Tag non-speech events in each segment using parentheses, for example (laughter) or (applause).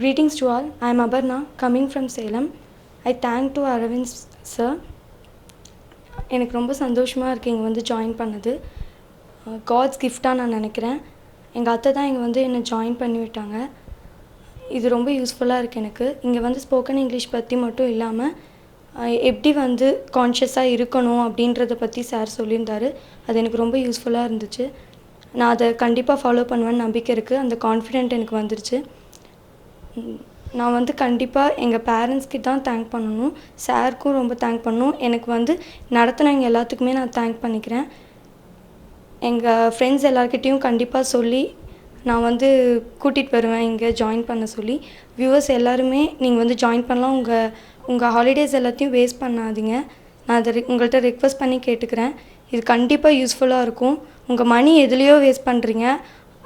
Greetings to all. I am Abarna, coming from Salem. I thank to Aravind sir. எனக்கு ரொம்ப சந்தோஷமாக இருக்குது இங்கே வந்து ஜாயின் பண்ணது. காட்ஸ் கிஃப்டாக நான் நினைக்கிறேன். எங்கள் அத்தை தான் இங்கே வந்து என்னை ஜாயின் பண்ணி விட்டாங்க. இது ரொம்ப யூஸ்ஃபுல்லாக இருக்குது எனக்கு. இங்கே வந்து ஸ்போக்கன் இங்கிலீஷ் பற்றி மட்டும் இல்லாமல் எப்படி வந்து கான்ஷியஸாக இருக்கணும் அப்படின்றத பற்றி சார் சொல்லியிருந்தாரு. அது எனக்கு ரொம்ப யூஸ்ஃபுல்லாக இருந்துச்சு. நான் அதை கண்டிப்பாக ஃபாலோ பண்ணுவேன்னு நம்பிக்கை இருக்குது அந்த கான்ஃபிடென்ட் எனக்கு வந்துருச்சு. நான் வந்து கண்டிப்பாக எங்கள் பேரண்ட்ஸ்க்கு தான் தேங்க் பண்ணணும். சாருக்கும் ரொம்ப தேங்க் பண்ணணும். எனக்கு வந்து நடத்தினவங்க எல்லாத்துக்குமே நான் தேங்க் பண்ணிக்கிறேன். எங்கள் ஃப்ரெண்ட்ஸ் எல்லாருக்கிட்டேயும் கண்டிப்பாக சொல்லி நான் வந்து கூட்டிகிட்டு வருவேன் இங்கே ஜாயின் பண்ண சொல்லி. வியூவர்ஸ் எல்லாருமே நீங்கள் வந்து ஜாயின் பண்ணலாம். உங்கள் உங்கள் ஹாலிடேஸ் எல்லாத்தையும் வேஸ்ட் பண்ணாதீங்க. நான் அதை உங்கள்கிட்ட ரிக்வஸ்ட் பண்ணி கேட்டுக்கிறேன். இது கண்டிப்பாக யூஸ்ஃபுல்லாக இருக்கும். உங்கள் மணி எதுலேயோ வேஸ்ட் பண்ணுறீங்க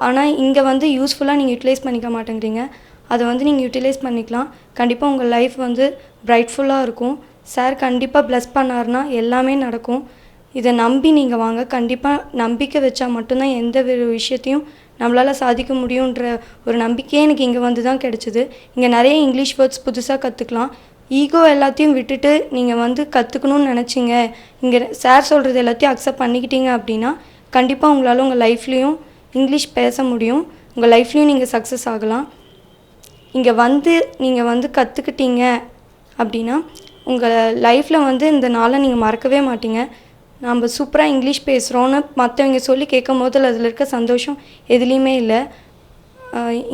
ஆனால் இங்கே வந்து யூஸ்ஃபுல்லாக நீங்கள் யூட்டிலைஸ் பண்ணிக்க மாட்டேங்கிறீங்க. அதை வந்து நீங்கள் யூட்டிலைஸ் பண்ணிக்கலாம். கண்டிப்பாக உங்கள் லைஃப் வந்து பிரைட்ஃபுல்லாக இருக்கும். சார் கண்டிப்பாக ப்ளஸ் பண்ணாருன்னா எல்லாமே நடக்கும். இதை நம்பி நீங்கள் வாங்க. கண்டிப்பாக நம்பிக்கை வச்சா மட்டும்தான் எந்த ஒரு விஷயத்தையும் நம்மளால் சாதிக்க முடியுன்ற ஒரு நம்பிக்கையே எனக்கு இங்கே வந்து தான் கிடச்சிது. இங்கே நிறைய இங்கிலீஷ் வேர்ட்ஸ் புதுசாக கற்றுக்கலாம் ஈகோ எல்லாத்தையும் விட்டுட்டு நீங்கள் வந்து கற்றுக்கணும்னு நினச்சிங்க. இங்கே சார் சொல்கிறது எல்லாத்தையும் அக்செப்ட் பண்ணிக்கிட்டீங்க அப்படின்னா கண்டிப்பாக உங்களால் உங்கள் லைஃப்லேயும் இங்கிலீஷ் பேச முடியும். உங்கள் லைஃப்லேயும் நீங்கள் சக்ஸஸ் ஆகலாம். இங்கே வந்து நீங்கள் வந்து கற்றுக்கிட்டீங்க அப்படின்னா உங்கள் லைஃப்பில் வந்து இந்த நாளை நீங்கள் மறக்கவே மாட்டீங்க. நம்ம சூப்பராக இங்கிலீஷ் பேசுகிறோன்னு மற்றவங்க சொல்லி கேட்கும் போது அதில் இருக்க சந்தோஷம் எதுலேயுமே இல்லை.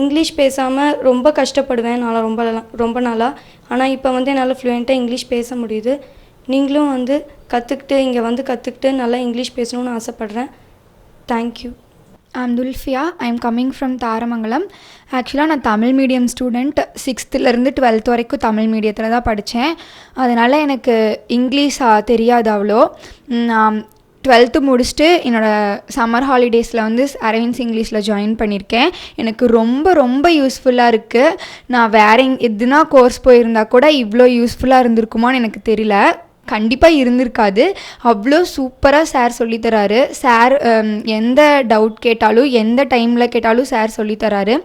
இங்கிலீஷ் பேசாமல் ரொம்ப கஷ்டப்படுவேன் நான் ரொம்ப ரொம்ப நாளாக ஆனால் இப்போ வந்து என்னால் ஃப்ளூயண்ட்டாக இங்கிலீஷ் பேச முடியுது. நீங்களும் வந்து கற்றுக்கிட்டு இங்கே வந்து கற்றுக்கிட்டு நல்லா இங்கிலீஷ் பேசணும்னு ஆசைப்பட்றேன். Thank you I'm Thulfiya I am coming from Tharamangalam ஆக்சுவலாக நான் தமிழ் மீடியம் ஸ்டூடெண்ட் சிக்ஸ்த்துலேருந்து டுவெல்த் வரைக்கும் தமிழ் மீடியத்தில் தான் படித்தேன் அதனால் எனக்கு இங்கிலீஷ் தெரியாது அவ்வளோ. நான் டுவெல்த்து முடிச்சுட்டு என்னோடய சம்மர் ஹாலிடேஸில் வந்து அரவிந்த்ஸ் இங்கிலீஷில் ஜாயின் பண்ணியிருக்கேன். எனக்கு ரொம்ப ரொம்ப யூஸ்ஃபுல்லாக இருக்குது நான் வேற எங் எதுனா கோர்ஸ் போயிருந்தா கூட இவ்வளோ யூஸ்ஃபுல்லாக இருந்திருக்குமான்னு எனக்கு தெரியல. கண்டிப்பாக இருந்திருக்காது. அவ்வளோ சூப்பராக சார் சொல்லித்தராரு சார் எந்த டவுட் கேட்டாலும் எந்த டைமில் கேட்டாலும் சார் சொல்லித்தராரு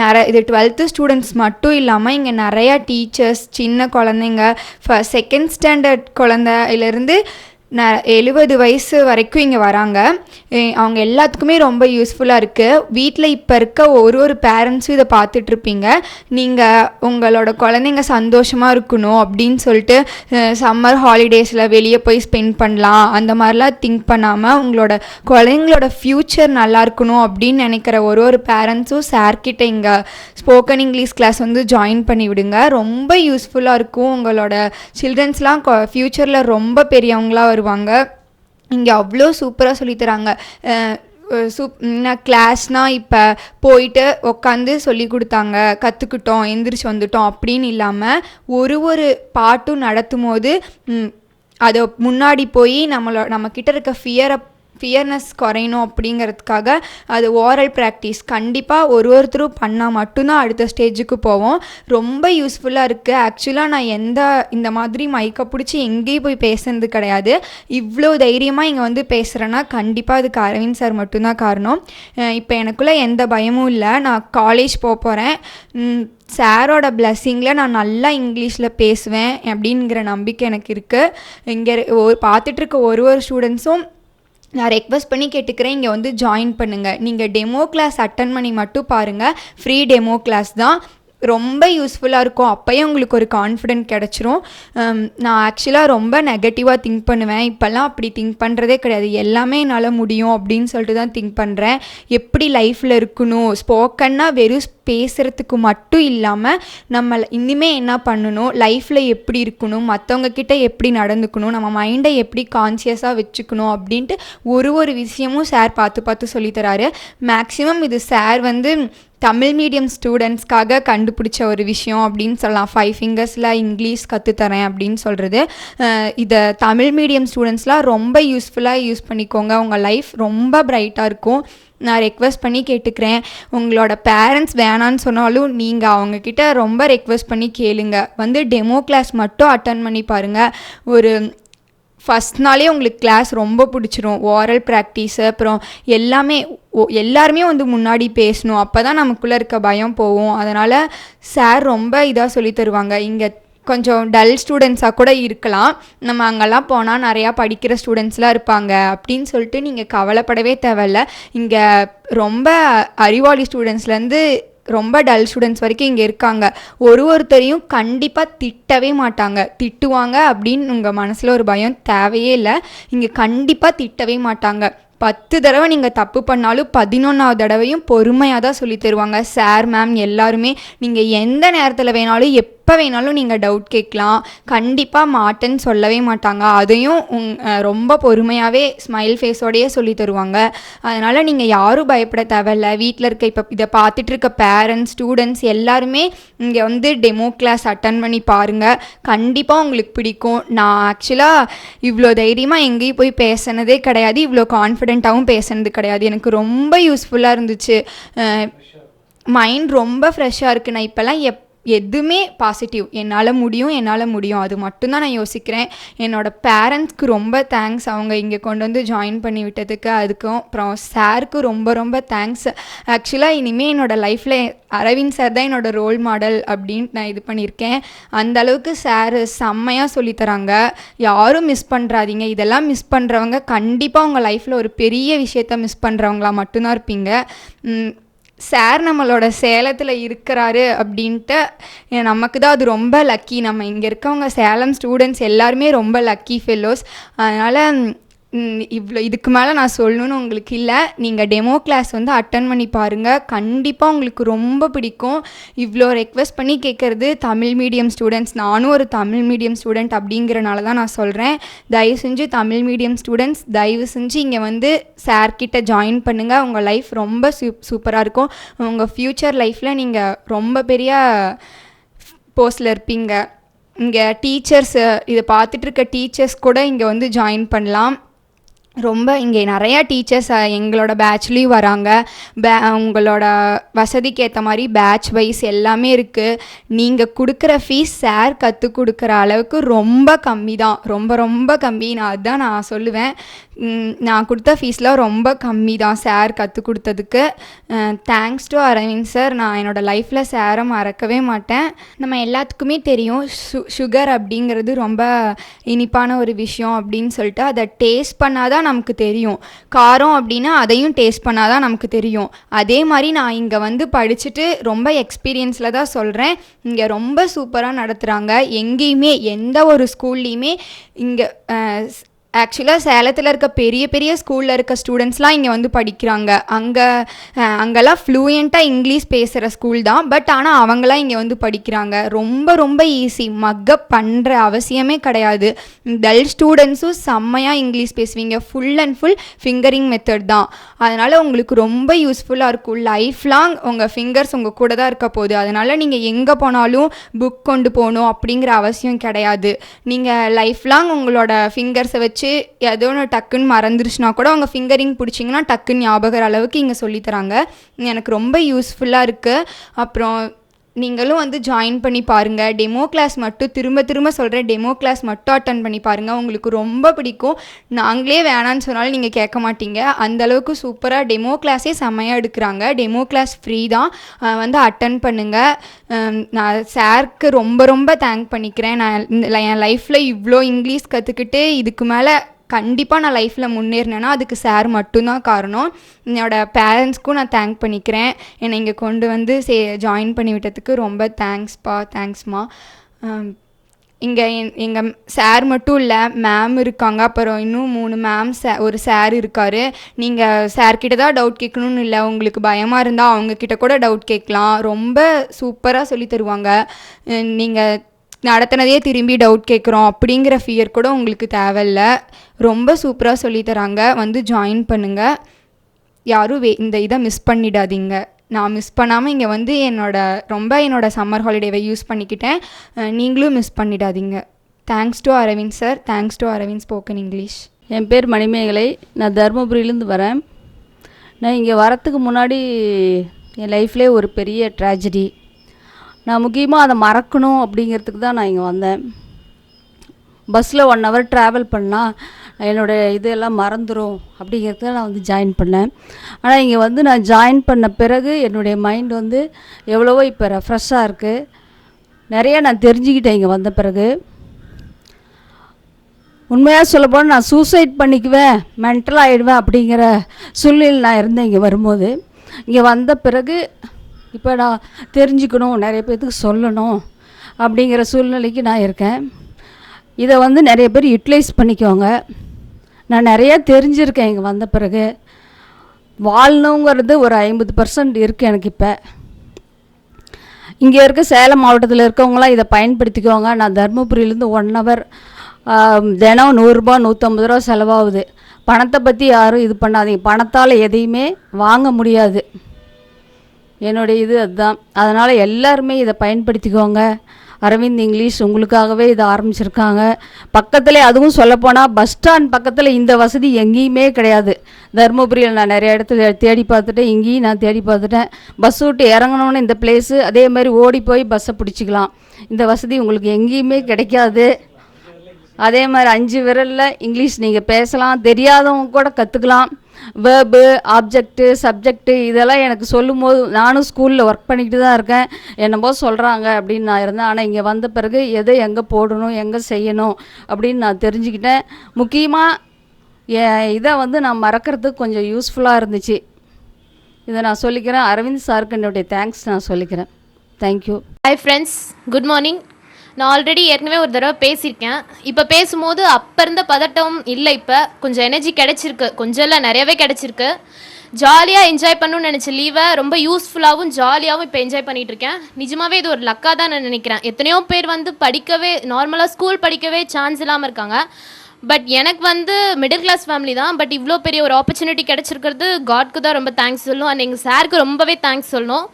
நிறைய இது டுவெல்த்து ஸ்டூடெண்ட்ஸ் மட்டும் இல்லாமல் இங்கே நிறையா டீச்சர்ஸ் சின்ன குழந்தைங்க ஃப செகண்ட் ஸ்டாண்டர்ட் குழந்தையிலேருந்து ந எழுபது வயசு வரைக்கும் இங்கே வராங்க. அவங்க எல்லாத்துக்குமே ரொம்ப யூஸ்ஃபுல்லாக இருக்குது வீட்டில் இப்போ இருக்க ஒரு ஒரு பேரண்ட்ஸும் இதை பார்த்துட்ருப்பீங்க நீங்கள் உங்களோட குழந்தைங்க சந்தோஷமாக இருக்கணும் அப்படின்னு சொல்லிட்டு சம்மர் ஹாலிடேஸில் வெளியே போய் ஸ்பெண்ட் பண்ணலாம். அந்த மாதிரிலாம் திங்க் பண்ணாமல் உங்களோட குழந்தைங்களோட ஃப்யூச்சர் நல்லா இருக்கணும் அப்படின்னு நினைக்கிற ஒரு ஒரு பேரண்ட்ஸும் சார்கிட்ட இங்கே ஸ்போக்கன் இங்கிலீஷ் கிளாஸ் வந்து ஜாயின் பண்ணி விடுங்க. ரொம்ப யூஸ்ஃபுல்லாக இருக்கும். உங்களோட சில்ட்ரன்ஸ்லாம் ஃப்யூச்சரில் ரொம்ப பெரியவங்களாக வருவாங்க. இங்கே அவ்வளோ சூப்பராக சொல்லித்தராங்க. சூப் நான் கிளாஸ்னால் இப்போ போயிட்டு உட்காந்து சொல்லி கொடுத்தாங்க. கற்றுக்கிட்டோம் எந்திரிச்சு வந்துட்டோம் அப்படின்னு இல்லாமல் ஒரு ஒரு பாட்டும் நடத்தும் போது அதை முன்னாடி போய் நம்மளோ நம்மக்கிட்ட இருக்க ஃபியரை ஃபியர்னஸ் குறையணும் அப்படிங்கிறதுக்காக அது ஓரல் ப்ராக்டிஸ் கண்டிப்பாக ஒரு ஒருத்தரும் பண்ணால் மட்டும்தான் அடுத்த ஸ்டேஜுக்கு போவோம். ரொம்ப யூஸ்ஃபுல்லாக இருக்குது ஆக்சுவலாக நான் எந்த இந்த மாதிரி மைக்கை பிடிச்சி எங்கேயும் போய் பேசுனது கிடையாது. இவ்வளோ தைரியமாக இங்கே வந்து பேசுகிறேன்னா கண்டிப்பாக அதுக்கு அரவிந்த் சார் மட்டும்தான் காரணம். இப்போ எனக்குள்ளே எந்த பயமும் இல்லை. நான் காலேஜ் போக போகிறேன் சாரோட பிளஸ்ஸிங்கில் நான் நல்லா இங்கிலீஷில் பேசுவேன் அப்படிங்கிற நம்பிக்கை எனக்கு இருக்குது இங்கே ஒரு பார்த்துட்ருக்க ஒரு ஒரு ஸ்டூடெண்ட்ஸும் நான் ரெக்வஸ்ட் பண்ணி கேட்டுக்கிறேன். இங்கே வந்து ஜாயின் பண்ணுங்கள் நீங்கள் டெமோ கிளாஸ் அட்டன் பண்ணி மட்டும் பாருங்கள் ஃப்ரீ டெமோ கிளாஸ் தான். ரொம்ப யூஸ்ஃபுல்லாக இருக்கும். அப்போயே உங்களுக்கு ஒரு கான்ஃபிடென்ட் கிடச்சிரும். நான் ஆக்சுவலாக ரொம்ப நெகட்டிவாக திங்க் பண்ணுவேன். இப்போல்லாம் அப்படி திங்க் பண்ணுறதே கிடையாது. எல்லாமே என்னால் முடியும் அப்படின்னு சொல்லிட்டு தான் திங்க் பண்ணுறேன் எப்படி லைஃப்பில் இருக்கணும்? ஸ்போக்கன்னா வெறும் பேசுகிறதுக்கு மட்டும் இல்லாமல் நம்ம இனிமேல் என்ன பண்ணணும்? லைஃப்பில் எப்படி இருக்கணும்? மற்றவங்கக்கிட்ட எப்படி நடந்துக்கணும்? நம்ம மைண்டை எப்படி கான்சியஸாக வச்சுக்கணும்? அப்படின்ட்டு ஒரு ஒரு விஷயமும் சார் பார்த்து பார்த்து சொல்லித்தராரு மேக்ஸிமம் இது சார் வந்து தமிழ் மீடியம் ஸ்டூடெண்ட்ஸ்க்காக கண்டுபிடிச்ச ஒரு விஷயம் அப்படின்னு சொல்லலாம். ஃபைவ் ஃபிங்கர்ஸில் இங்கிலீஷ் கற்றுத்தரேன் அப்படின்னு சொல்கிறது இதை தமிழ் மீடியம் ஸ்டூடெண்ட்ஸ்லாம் ரொம்ப யூஸ்ஃபுல்லாக யூஸ் பண்ணிக்கோங்க. உங்கள் லைஃப் ரொம்ப பிரைட்டாக இருக்கும். நான் ரெக்வஸ்ட் பண்ணி கேட்டுக்கிறேன். உங்களோட பேரண்ட்ஸ் வேணான்னு சொன்னாலும் நீங்கள் அவங்கக்கிட்ட ரொம்ப ரெக்வஸ்ட் பண்ணி கேளுங்க. வந்து டெமோ கிளாஸ் மட்டும் அட்டன் பண்ணி பாருங்கள் ஒரு ஃபஸ்ட் நாளே உங்களுக்கு கிளாஸ் ரொம்ப பிடிச்சிரும். ஓரல் ப்ராக்டிஸு அப்புறம் எல்லாமே எல்லாருமே வந்து முன்னாடி பேசணும். அப்போ தான் நமக்குள்ளே இருக்க பயம் போகும். அதனால் சார் ரொம்ப இதாக சொல்லி தருவாங்க. இங்கே கொஞ்சம் டல் ஸ்டூடெண்ட்ஸாக கூட இருக்கலாம். நம்ம அங்கெல்லாம் போனால் நிறையா படிக்கிற ஸ்டூடெண்ட்ஸ்லாம் இருப்பாங்க. அப்படின்னு சொல்லிட்டு நீங்கள் கவலைப்படவே தேவையில்ல. இங்கே ரொம்ப அறிவாளி ஸ்டூடெண்ட்ஸ்லேருந்து ரொம்ப டல் ஸ்டூடெண்ட்ஸ் வரைக்கும் இங்கே இருக்காங்க. ஒரு ஒருத்தரையும் கண்டிப்பாக திட்டவே மாட்டாங்க. திட்டுவாங்க அப்படின்னு உங்கள் மனசில் ஒரு பயம் தேவையே இல்லை. இங்கே கண்டிப்பாக திட்டவே மாட்டாங்க. பத்து தடவை நீங்கள் தப்பு பண்ணாலும் பதினொன்றாவது தடவையும் பொறுமையாக தான் சொல்லி தருவாங்க. சார் மேம் எல்லாருமே. நீங்கள் எந்த நேரத்தில் வேணாலும் எப் எப்போ வேணாலும் நீங்கள் டவுட் கேட்கலாம். கண்டிப்பாக மாட்டேன்னு சொல்லவே மாட்டாங்க. அதையும் உங் ரொம்ப பொறுமையாகவே ஸ்மைல் ஃபேஸோடையே சொல்லி தருவாங்க. அதனால் நீங்கள் யாரும் பயப்பட தேவையில்ல. வீட்டில் இருக்க இப்போ இதை பார்த்துட்டு இருக்க பேரண்ட்ஸ் ஸ்டூடெண்ட்ஸ் எல்லாருமே இங்கே வந்து டெமோ கிளாஸ் அட்டன் பண்ணி பாருங்கள் கண்டிப்பாக உங்களுக்கு பிடிக்கும். நான் ஆக்சுவலாக இவ்வளோ தைரியமாக எங்கேயும் போய் பேசினதே கிடையாது. இவ்வளோ கான்ஃபிடென்ட்டாகவும் பேசுனது கிடையாது. எனக்கு ரொம்ப யூஸ்ஃபுல்லாக இருந்துச்சு. மைண்ட் ரொம்ப ஃப்ரெஷ்ஷாக இருக்குது நான் இப்போல்லாம் எப் எதுவுமே பாசிட்டிவ் என்னால் முடியும் என்னால் முடியும். அது மட்டும்தான் நான் யோசிக்கிறேன். என்னோடய பேரண்ட்ஸ்க்கு ரொம்ப தேங்க்ஸ் அவங்க இங்கே கொண்டு வந்து ஜாயின் பண்ணி விட்டதுக்கு அதுக்கும் அப்புறம் சாருக்கு ரொம்ப ரொம்ப தேங்க்ஸ் ஆக்சுவலாக இனிமேல் என்னோடய லைஃப்பில் அரவிந்த் சார் தான் என்னோட ரோல் மாடல் அப்படின்ட்டு நான் இது பண்ணியிருக்கேன். அந்த அளவுக்கு சார் செம்மையாக சொல்லித்தராங்க யாரும் மிஸ் பண்ணுறாதீங்க இதெல்லாம் மிஸ் பண்ணுறவங்க கண்டிப்பாக உங்கள் லைஃப்பில் ஒரு பெரிய விஷயத்த மிஸ் பண்ணுறவங்களா மட்டும்தான் இருப்பீங்க. சார் நம்மளோட சேலத்தில் இருக்கிறாரு அப்படின்ட்டு நமக்கு தான் அது ரொம்ப லக்கி நம்ம இங்கே இருக்கவங்க சேலம் ஸ்டூடெண்ட்ஸ் எல்லாருமே ரொம்ப லக்கி ஃபெல்லோஸ் அதனால் இவ்வளோ இதுக்கு மேலே நான் சொல்லணும்னு உங்களுக்கு இல்லை. நீங்கள் டெமோ கிளாஸ் வந்து அட்டன் பண்ணி பாருங்கள் கண்டிப்பாக உங்களுக்கு ரொம்ப பிடிக்கும். இவ்வளோ ரெக்வெஸ்ட் பண்ணி கேட்குறது தமிழ் மீடியம் ஸ்டூடெண்ட்ஸ் நானும் ஒரு தமிழ் மீடியம் ஸ்டூடெண்ட் அப்படிங்கிறனால தான் நான் சொல்கிறேன் தயவு செஞ்சு தமிழ் மீடியம் ஸ்டூடெண்ட்ஸ் தயவு செஞ்சு இங்கே வந்து சார்கிட்ட ஜாயின் பண்ணுங்கள் உங்கள் லைஃப் ரொம்ப சூப் சூப்பராக இருக்கும். உங்கள் ஃப்யூச்சர் லைஃப்பில் நீங்கள் ரொம்ப பெரிய போஸ்டில் இருப்பீங்க. இங்கே டீச்சர்ஸ் இதை பார்த்துட்டு இருக்க டீச்சர்ஸ் கூட இங்கே வந்து ஜாயின் பண்ணலாம். ரொம்ப இங்கே நிறையா டீச்சர்ஸ் எங்களோட பேட்ச்லேயும் வராங்க. பே உங்களோட வசதிக்கு ஏற்ற மாதிரி பேட்ச் வைஸ் எல்லாமே இருக்குது நீங்கள் கொடுக்குற ஃபீஸ் சார் கற்றுக் கொடுக்குற அளவுக்கு ரொம்ப கம்மி தான். ரொம்ப ரொம்ப கம்மி. நான் அதுதான் நான் சொல்லுவேன். நான் கொடுத்த ஃபீஸ்லாம் ரொம்ப கம்மி தான் சார் கற்றுக் கொடுத்ததுக்கு. தேங்க்ஸ் டு அரவிந்த் சார் நான் என்னோடய லைஃப்பில் சாரை மறக்கவே மாட்டேன். நம்ம எல்லாத்துக்குமே தெரியும் சு சுகர் அப்படிங்கிறது ரொம்ப இனிப்பான ஒரு விஷயம் அப்படின்னு சொல்லிட்டு அதை டேஸ்ட் பண்ணாதான் நமக்கு தெரியும். காரம் அப்படின்னா அதையும் டேஸ்ட் பண்ணால் தான் நமக்கு தெரியும். அதே மாதிரி நான் இங்கே வந்து படிச்சுட்டு ரொம்ப எக்ஸ்பீரியன்ஸில் தான் சொல்கிறேன் இங்கே ரொம்ப சூப்பராக நடத்துகிறாங்க எங்கேயுமே எந்த ஒரு ஸ்கூல்லையுமே இங்கே ஆக்சுவலாக சேலத்தில் இருக்க பெரிய பெரிய ஸ்கூலில் இருக்க ஸ்டூடெண்ட்ஸ்லாம் இங்கே வந்து படிக்கிறாங்க. அங்கே அங்கெல்லாம் ஃப்ளூயண்ட்டாக இங்கிலீஷ் பேசுகிற ஸ்கூல் தான். பட் ஆனால் அவங்களாம் இங்கே வந்து படிக்கிறாங்க. ரொம்ப ரொம்ப ஈஸி மக்கப் பண்ணுற அவசியமே கிடையாது. டல் ஸ்டூடெண்ட்ஸும் செம்மையாக இங்கிலீஷ் பேசுவீங்க. Full and full fingering method தான். அதனால் உங்களுக்கு ரொம்ப யூஸ்ஃபுல்லாக இருக்கும். லைஃப் லாங் உங்கள் ஃபிங்கர்ஸ் உங்கள் கூட தான் இருக்க போகுது. அதனால் நீங்கள் எங்கே போனாலும் புக் கொண்டு போகணும் அப்படிங்கிற அவசியம் கிடையாது. நீங்கள் லைஃப் லாங் உங்களோட ஃபிங்கர்ஸை வச்சு ஏதோ ஒன்று டக்குன்னு மறந்துருச்சுனா கூட அவங்க ஃபிங்கரிங் பிடிச்சிங்கன்னா டக்குன்னு ஞாபகம் அளவுக்கு இங்கே சொல்லித்தராங்க எனக்கு ரொம்ப யூஸ்ஃபுல்லாக இருக்குது அப்புறம் நீங்களும் வந்து ஜாயின் பண்ணி பாருங்கள் டெமோ கிளாஸ் மட்டும் திரும்ப திரும்ப சொல்கிறேன் டெமோ கிளாஸ் மட்டும் அட்டன் பண்ணி பாருங்கள் உங்களுக்கு ரொம்ப பிடிக்கும். நாங்களே வேணான்னு சொன்னாலும் நீங்கள் கேட்க மாட்டீங்க. அந்த அளவுக்கு சூப்பராக டெமோ கிளாஸே செம்மையாக எடுக்கிறாங்க. டெமோ கிளாஸ் ஃப்ரீ தான். வந்து அட்டன் பண்ணுங்கள் நான் சாருக்கு ரொம்ப ரொம்ப தேங்க் பண்ணிக்கிறேன். நான் என் லைஃப்பில் இவ்வளோ இங்கிலீஷ் கற்றுக்கிட்டு இதுக்கு மேலே கண்டிப்பாக நான் லைஃப்பில் முன்னேறினேன்னா அதுக்கு சார் மட்டும்தான் காரணம். என்னோடய பேரண்ட்ஸ்க்கும் நான் தேங்க் பண்ணிக்கிறேன். என்னை இங்கே கொண்டு வந்து சே ஜாயின் பண்ணி விட்டதுக்கு ரொம்ப தேங்க்ஸ்ப்பா தேங்க்ஸ்மா இங்கே எங்கள் சார் மட்டும் இல்லை மேம் இருக்காங்க. அப்புறம் இன்னும் மூணு மேம் சே ஒரு சார் இருக்கார். நீங்கள் சார்கிட்ட தான் டவுட் கேட்கணும்னு இல்லை. உங்களுக்கு பயமாக இருந்தால் அவங்கக்கிட்ட கூட டவுட் கேட்கலாம். ரொம்ப சூப்பராக சொல்லி தருவாங்க. நீங்கள் நடத்தினதே திரும்பி டவுட் கேட்குறோம் அப்படிங்கிற ஃபியர் கூட உங்களுக்கு தேவையில்ல. ரொம்ப சூப்பராக சொல்லித்தராங்க வந்து ஜாயின் பண்ணுங்கள் யாரும் வே இந்த இதை மிஸ் பண்ணிடாதீங்க. நான் மிஸ் பண்ணாமல் இங்கே வந்து என்னோடய ரொம்ப என்னோடய சம்மர் ஹாலிடேவை யூஸ் பண்ணிக்கிட்டேன். நீங்களும் மிஸ் பண்ணிடாதீங்க. Thanks to Aravind sir thanks to Aravind spoken English என் பேர் மணிமேகலை. நான் தருமபுரியிலேருந்து வரேன். நான் இங்கே வரத்துக்கு முன்னாடி என் லைஃப்லேயே ஒரு பெரிய ட்ராஜடி நான் முக்கியமாக அதை மறக்கணும் அப்படிங்கிறதுக்கு தான் நான் இங்கே வந்தேன். பஸ்ஸில் ஒன் ஹவர் ட்ராவல் பண்ணால் என்னோடய இதெல்லாம் மறந்துடும் அப்படிங்கிறதுக்கு நான் வந்து ஜாயின் பண்ணேன். ஆனால் இங்கே வந்து நான் ஜாயின் பண்ண பிறகு என்னுடைய மைண்ட் வந்து எவ்வளவோ இப்போ ரெஃப்ரெஷ்ஷாக இருக்குது நிறைய நான் தெரிஞ்சுக்கிட்டேன் இங்கே வந்த பிறகு. உண்மையாக சொல்லப்போனால் நான் சூசைட் பண்ணிக்குவேன் மென்டல் ஆகிடுவேன் அப்படிங்கிற சூழ்நிலையில் நான் இருந்தேன் இங்கே வரும்போது. இங்கே வந்த பிறகு இப்போ நான் தெரிஞ்சுக்கணும் நிறைய பேர்த்துக்கு சொல்லணும் அப்படிங்கிற சூழ்நிலைக்கு நான் இருக்கேன். இதை வந்து நிறைய பேர் யூட்டிலைஸ் பண்ணிக்கோங்க. நான் நிறையா தெரிஞ்சிருக்கேன் இங்கே வந்த பிறகு. வாழணுங்கிறது ஒரு ஐம்பது பர்சன்ட் இருக்குது எனக்கு இப்போ. இங்கே இருக்க சேலம் மாவட்டத்தில் இருக்கவங்களாம் இதை பயன்படுத்திக்கோங்க. நான் தருமபுரியிலேருந்து ஒன் ஹவர் தினம் நூறுரூபா நூற்றம்பது ரூபா செலவாகுது. பணத்தை பற்றி யாரும் இது பண்ணாதீங்க. பணத்தால் எதையுமே வாங்க முடியாது. என்னுடைய இது அதுதான். அதனால் எல்லாருமே இதை பயன்படுத்திக்கோங்க. அரவிந்த் இங்கிலீஷ் உங்களுக்காகவே இதை ஆரம்பிச்சிருக்காங்க. பக்கத்தில் அதுவும் சொல்லப்போனால் பஸ் ஸ்டாண்ட் பக்கத்தில் இந்த வசதி எங்கேயுமே கிடையாது. தருமபுரியில் நான் நிறைய இடத்துல தேடி பார்த்துட்டேன். இங்கேயும் நான் தேடி பார்த்துட்டேன். பஸ் விட்டு இறங்கணும்னு இந்த பிளேஸு அதே மாதிரி ஓடி போய் பஸ்ஸை பிடிச்சிக்கலாம். இந்த வசதி உங்களுக்கு எங்கேயுமே கிடைக்காது. அதே மாதிரி அஞ்சு விரலில் இங்கிலீஷ் நீங்கள் பேசலாம். தெரியாதவங்க கூட கற்றுக்கலாம் வேர்பு ஆப்ஜெக்ட்டு சப்ஜெக்ட்டு இதெல்லாம் எனக்கு சொல்லும் போது நானும் ஸ்கூலில் ஒர்க் பண்ணிக்கிட்டு தான் இருக்கேன். என்னமோ சொல்கிறாங்க அப்படின்னு நான் இருந்தேன். ஆனால் இங்கே வந்த பிறகு எதை எங்கே போடணும் எங்கே செய்யணும் அப்படின்னு நான் தெரிஞ்சுக்கிட்டேன். முக்கியமாக என் இதை வந்து நான் மறக்கிறதுக்கு கொஞ்சம் யூஸ்ஃபுல்லாக இருந்துச்சு. இதை நான் சொல்லிக்கிறேன். அரவிந்த் சாருக்கு என்னுடைய தேங்க்ஸ் நான் சொல்லிக்கிறேன். Thank you hi friends good morning நான் ஆல்ரெடி ஏற்கனவே ஒரு தடவை பேசியிருக்கேன். இப்போ பேசும்போது அப்போ இருந்த பதட்டம் இல்லை இப்போ. கொஞ்சம் எனர்ஜி கிடச்சிருக்கு. கொஞ்சம் இல்லை நிறையவே கிடச்சிருக்கு. ஜாலியாக என்ஜாய் பண்ணணும்னு நினச்ச லீவை ரொம்ப யூஸ்ஃபுல்லாகவும் ஜாலியாகவும் இப்போ என்ஜாய் பண்ணிகிட்டு இருக்கேன் நிஜமாகவே இது ஒரு லக்காக தான் நான் நினைக்கிறேன். எத்தனையோ பேர் வந்து படிக்கவே நார்மலாக ஸ்கூல் படிக்கவே சான்ஸ் இல்லாமல் இருக்காங்க. பட் எனக்கு வந்து மிடில் கிளாஸ் ஃபேமிலி தான். பட் இவ்வளோ பெரிய ஒரு ஆப்பர்ச்சுனிட்டி கிடச்சிருக்கிறது காட்க்கு தான் ரொம்ப தேங்க்ஸ் சொல்லணும். அண்ட் எங்கள் சாருக்கு ரொம்பவே தேங்க்ஸ் சொல்லணும்.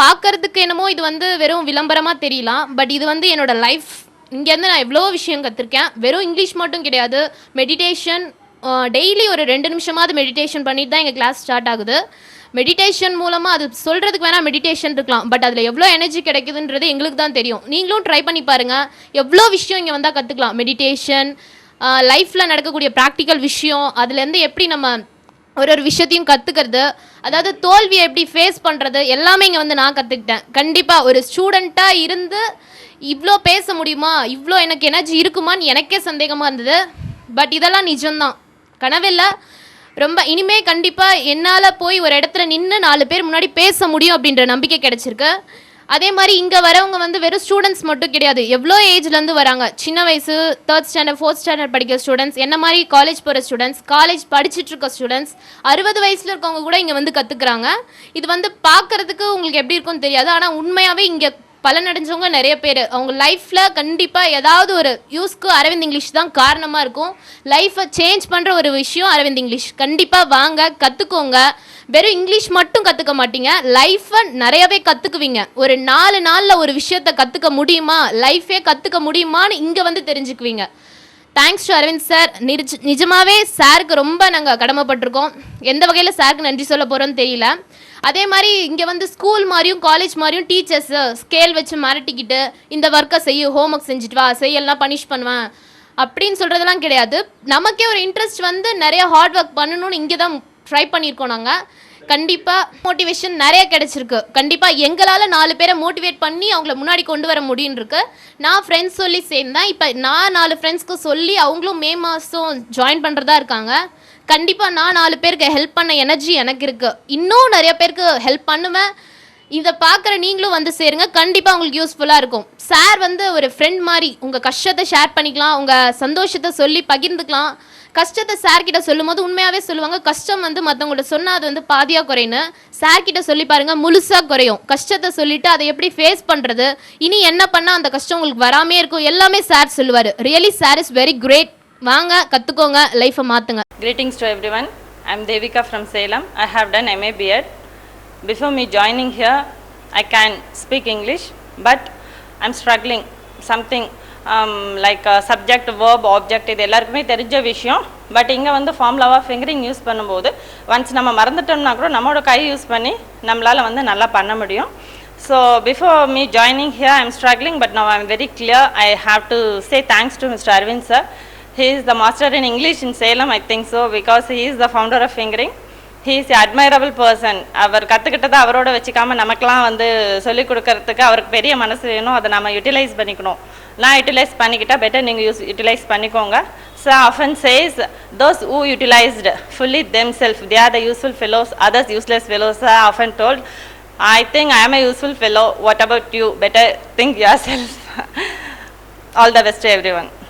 பார்க்கறதுக்கு என்னமோ இது வந்து வெறும் விளம்பரமாக தெரியலாம். பட் இது வந்து என்னோட லைஃப் இங்கேருந்து நான் எவ்வளோ விஷயம் கற்றுருக்கேன் வெறும் இங்கிலீஷ் மட்டும் கிடையாது. மெடிடேஷன் டெய்லி ஒரு ரெண்டு நிமிஷமாவது மெடிடேஷன் பண்ணிட்டு தான் எங்கள் கிளாஸ் ஸ்டார்ட் ஆகுது. மெடிடேஷன் மூலமாக அது சொல்கிறதுக்கு வேணால் மெடிடேஷன் இருக்கலாம். பட் அதில் எவ்வளோ எனர்ஜி கிடைக்குதுன்றது எங்களுக்கு தான் தெரியும். நீங்களும் ட்ரை பண்ணி பாருங்கள் எவ்வளோ விஷயம் இங்கே வந்தால் கற்றுக்கலாம் மெடிடேஷன் லைஃப்பில் நடக்கக்கூடிய ப்ராக்டிக்கல் விஷயம் அதுலேருந்து எப்படி நம்ம ஒரு ஒரு விஷயத்தையும் கற்றுக்கிறது அதாவது தோல்வியை எப்படி ஃபேஸ் பண்ணுறது எல்லாமே இங்கே வந்து நான் கற்றுக்கிட்டேன் கண்டிப்பாக ஒரு ஸ்டூடெண்ட்டாக இருந்து இவ்வளோ பேச முடியுமா? இவ்வளோ எனக்கு எனர்ஜி இருக்குமான்னு எனக்கே சந்தேகமாக இருந்தது. பட் இதெல்லாம் நிஜம்தான். கனவில்லை. ரொம்ப இனிமே கண்டிப்பாக என்னால் போய் ஒரு இடத்துல நின்று நாலு பேர் முன்னாடி பேச முடியும் அப்படின்ற நம்பிக்கை கிடச்சிருக்கு. அதே மாதிரி இங்கே வரவங்க வந்து வெறும் ஸ்டூடெண்ட்ஸ் மட்டும் கிடையாது. எவ்வளோ ஏஜ்லேருந்து வராங்க? சின்ன வயசு தேர்ட் ஸ்டாண்டர்ட் ஃபோர்த் ஸ்டாண்டர்ட் படிக்கிற ஸ்டூடெண்ட்ஸ் என்ன மாதிரி காலேஜ் போகிற ஸ்டூடெண்ட்ஸ் காலேஜ் படிச்சுட்டு இருக்க ஸ்டூடெண்ட்ஸ் அறுபது வயசில் இருக்கவங்க கூட இங்கே வந்து கற்றுக்குறாங்க இது வந்து பார்க்கறதுக்கு உங்களுக்கு எப்படி இருக்கும்னு தெரியாது. ஆனால் உண்மையாகவே இங்கே பலனடைஞ்சவங்க நிறைய பேர். அவங்க லைஃப்பில் கண்டிப்பாக ஏதாவது ஒரு யூஸ்க்கு அரவிந்த் இங்கிலீஷ் தான் காரணமாக இருக்கும். லைஃப்பை சேஞ்ச் பண்ணுற ஒரு விஷயம் அரவிந்த் இங்கிலீஷ். கண்டிப்பாக வாங்க கற்றுக்கோங்க வெறும் இங்கிலீஷ் மட்டும் கற்றுக்க மாட்டீங்க. லைஃப்பை நிறையவே கற்றுக்குவீங்க ஒரு நாலு நாளில் ஒரு விஷயத்த கற்றுக்க முடியுமா? லைஃபே கற்றுக்க முடியுமான்னு இங்கே வந்து தெரிஞ்சுக்குவீங்க. தேங்க்ஸ் டு அரவிந்த் சார் நிஜ நிஜமாவே சாருக்கு ரொம்ப நாங்கள் கடமைப்பட்டிருக்கோம். எந்த வகையில் சாருக்கு நன்றி சொல்ல போகிறோன்னு தெரியல. அதே மாதிரி இங்கே வந்து ஸ்கூல் மாதிரியும் காலேஜ் மாதிரியும் டீச்சர்ஸ் ஸ்கேல் வச்சு மிரட்டிக்கிட்டு இந்த ஒர்க்கை செய்யும் ஹோம் ஒர்க் செஞ்சுட்டு வா செய்யலாம் பனிஷ் பண்ணுவேன். அப்படின்னு சொல்கிறதெல்லாம் கிடையாது. நமக்கே ஒரு இன்ட்ரெஸ்ட் வந்து நிறைய ஹார்ட் ஒர்க் பண்ணணும்னு இங்கே தான் ட்ரை பண்ணியிருக்கோம் நாங்கள் கண்டிப்பாக மோட்டிவேஷன் நிறைய கிடைச்சிருக்கு. கண்டிப்பாக எங்களால் நாலு பேரை மோட்டிவேட் பண்ணி அவங்கள முன்னாடி கொண்டு வர முடியும்னு இருக்கு நான் ஃப்ரெண்ட்ஸ் சொல்லி சேர்ந்தேன். இப்போ நான் நாலு ஃப்ரெண்ட்ஸ்க்கு சொல்லி அவங்களும் மே மாதம் ஜாயின் பண்ணுறதா இருக்காங்க. கண்டிப்பாக நான் நாலு பேருக்கு ஹெல்ப் பண்ண எனர்ஜி எனக்கு இருக்குது இன்னும் நிறைய பேருக்கு ஹெல்ப் பண்ணுவேன். இதை பார்க்குற நீங்களும் வந்து சேருங்க. கண்டிப்பாக உங்களுக்கு யூஸ்ஃபுல்லாக இருக்கும். சார் வந்து ஒரு ஃப்ரெண்ட் மாதிரி உங்கள் கஷ்டத்தை ஷேர் பண்ணிக்கலாம். உங்கள் சந்தோஷத்தை சொல்லி பகிர்ந்துக்கலாம். கஷ்டத்தை சார்கிட்ட சொல்லும் போது உண்மையாகவே சொல்லுவாங்க. கஷ்டம் வந்து மற்றவங்கள்ட்ட சொன்னால் அது வந்து பாதியாக குறையுன்னு சார்கிட்ட சொல்லி பாருங்க முழுசாக குறையும். கஷ்டத்தை சொல்லிட்டு அதை எப்படி ஃபேஸ் பண்ணுறது இனி என்ன பண்ணால் அந்த கஷ்டம் உங்களுக்கு வராமே இருக்கும். எல்லாமே சார் சொல்லுவார். Really sir is very great வாங்க கற்றுக்கோங்க லைஃப்பை மாற்றுங்க greetings to everyone I am Devika from Salem I done done MA BEd before me joining here I can speak English but I am um, something like subject verb object இது எல்லாருக்குமே தெரிஞ்ச விஷயம் but இங்கே வந்து ஃபார்ம்லாவாக fingering use பண்ணும்போது once நம்ம மறந்துட்டோம்னா கூட நம்மளோட கை யூஸ் பண்ணி நம்மளால் வந்து நல்லா பண்ண முடியும் so before me joining here I am struggling but no I am very clear I have to say thanks to mister Aravind sir he is the master in English in Salem, I think so, because he is the founder of fingering. He is admirable person அவர் கற்றுக்கிட்டதை அவரோட வச்சுக்காம நமக்கெலாம் வந்து சொல்லிக் கொடுக்கறதுக்கு அவருக்கு பெரிய மனசு வேணும் அதை நம்ம யூட்டிலைஸ் பண்ணிக்கணும் நான் யூட்டிலைஸ் பண்ணிக்கிட்டா பெட்டர் நீங்கள் யூஸ் யூட்டிலைஸ் பண்ணிக்கோங்க so often says those who utilized fully themselves they are the useful fellows others useless fellows are often told I think I am a useful fellow what about you better think yourself (laughs) all the best to everyone